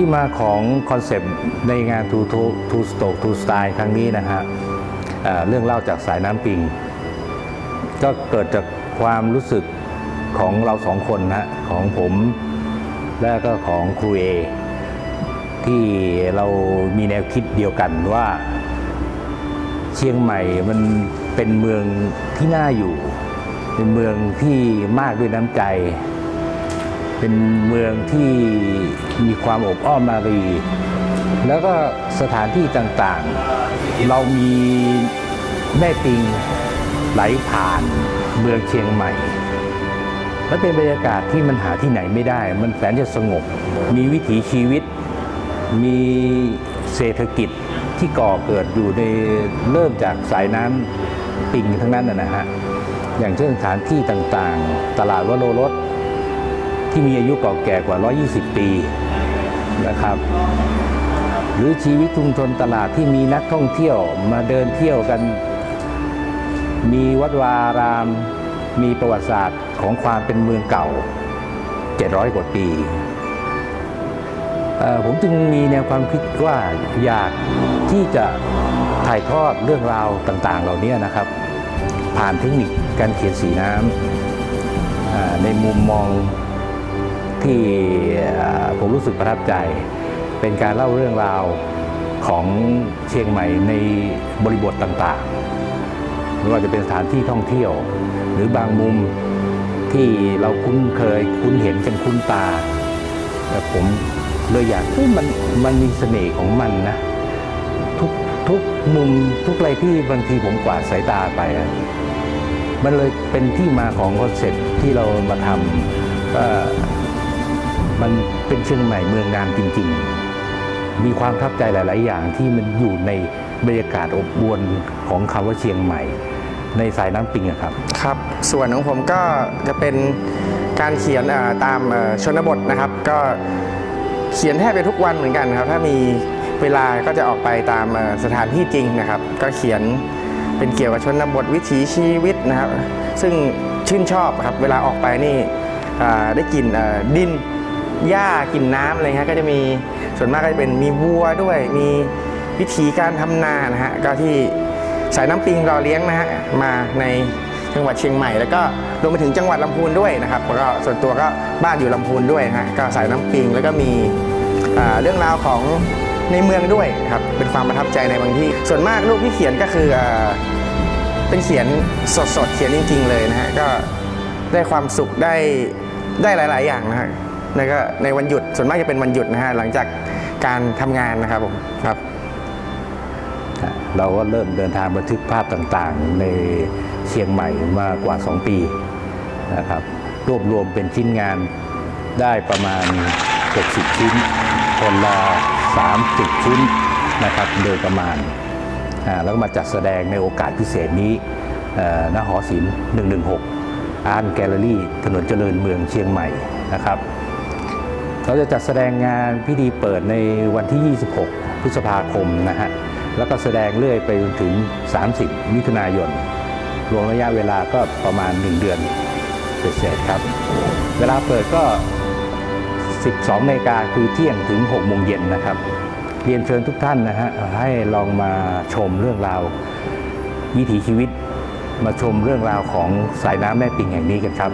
ที่มาของคอนเซปต์ในงาน Two Two Stroke Two Style ครั้งนี้นะฮะเเรื่องเล่าจากสายน้ำปิง ก็เกิดจากความรู้สึกของเราสองคนนะฮะของผมและก็ของครูเอที่เรามีแนวคิดเดียวกันว่า เชียงใหม่มันเป็นเมืองที่น่าอยู่ เป็นเมืองที่มากด้วยน้ำใจ เป็นเมืองที่มีความอบอ้อมอารี แล้วก็สถานที่ต่างๆ เรามีแม่ปิงไหลผ่านเมืองเชียงใหม่ และเป็นบรรยากาศที่มันหาที่ไหนไม่ได้ มันแสนจะสงบ มีวิถีชีวิต มีเศรษฐกิจที่ก่อเกิดอยู่ในเริ่มจากสายน้ำปิงทั้งนั้นนะนะฮะ อย่างเช่นสถานที่ต่างๆ ตลาดวโรรส ที่มีอายุเก่าแก่กว่า 120 ปีนะครับ หรือชีวิตชุมชนตลาดที่มีนักท่องเที่ยวมาเดินเที่ยวกัน มีวัดวาราม มีประวัติศาสตร์ของความเป็นเมืองเก่า 700 กว่าปีผมจึงมีแนวความคิดว่าอยากที่จะถ่ายทอดเรื่องราวต่างๆ เหล่านี้นะครับ ผ่านเทคนิคการเขียนสีน้ำในมุมมอง ที่ผมรู้สึกประทับใจ เป็นการเล่าเรื่องราวของเชียงใหม่ในบริบทต่างๆไม่ว่าจะเป็นสถานที่ท่องเที่ยว หรือบางมุมที่เราคุ้นเคยคุ้นเห็นกันคุ้นตา แต่ผมเลยอยากมันมันมีเสน่ห์ของมันนะทุกทุกมุมทุกอะไรที่บางทีผมกวาดสายตาไป มันเลยเป็นที่มาของคอนเซ็ปต์ที่เรามาทำก็ มันเป็นเชียงใหม่เมืองงามจริง ๆ มีความทับใจหลาย ๆ อย่างที่มันอยู่ในบรรยากาศอบอวลของคำว่าเชียงใหม่ ในสายน้ำปิงครับ ครับ ส่วนของผมก็จะเป็นการเขียนตามชนบทนะครับ ก็เขียนแทบจะทุกวันเหมือนกันครับ ถ้ามีเวลาก็จะออกไปตามสถานที่จริงนะครับ ก็เขียนเป็นเกี่ยวกับชนบทวิถีชีวิตนะครับ ซึ่งชื่นชอบครับ เวลาออกไปนี่ได้กลิ่นดิน หญ้ากินน้ำอะไรเงี้ยก็จะมีส่วนมากก็จะเป็นมีวัวด้วย มีวิธีการทำนานะฮะก็ที่สายน้ำปิงรอเลี้ยงนะฮะมาในจังหวัดเชียงใหม่ แล้วก็รวมไปถึงจังหวัดลำพูนด้วยนะครับแล้วก็ส่วนตัวก็บ้านอยู่ลำพูนด้วยะฮะก็สายน้ำปิงแล้วก็มีเรื่องราวของในเมืองด้วยครับเป็นความประทับใจในบางที่ ส่วนมากรูปที่เขียนก็คืออเป็นเขียนสดๆเขียนจริง ๆ เลยนะฮะก็ได้ความสุขได้ได้หลาย ๆ อย่างนะฮะ แล้วก็ในวันหยุดส่วนมากจะเป็นวันหยุดนะฮะหลังจากการทำงานนะครับผมครับ เราก็เริ่มเดินทางบันทึกภาพต่างๆ ในเชียงใหม่มากว่า 2 ปีนะครับรวบรวมเป็นชิ้นงานได้ประมาณ 60 ชิ้น คนละ 30 ชิ้นนะครับโดยประมาณอ่าแล้วก็มาจัดแสดงในโอกาสพิเศษนี้เอ่อณหอศิลป์116 อาร์ตแกลเลอรี่ ถนนเจริญเมืองเชียงใหม่นะครับ เราจะจัดแสดงงานพิธีเปิดในวันที่ 26 พฤษภาคมนะฮะ แล้วก็แสดงเรื่อยไปจนถึง 30 มิถุนายน รวมระยะเวลาก็ประมาณ 1 เดือนเศษๆครับ เวลาเปิดก็ 12นาฬิกาคือเที่ยงถึง 6 โมงเย็นนะครับ เรียนเชิญทุกท่านนะฮะ ให้ลองมาชมเรื่องราววิถีชีวิต มาชมเรื่องราวของสายน้ำแม่ปิงแห่งนี้กันครับ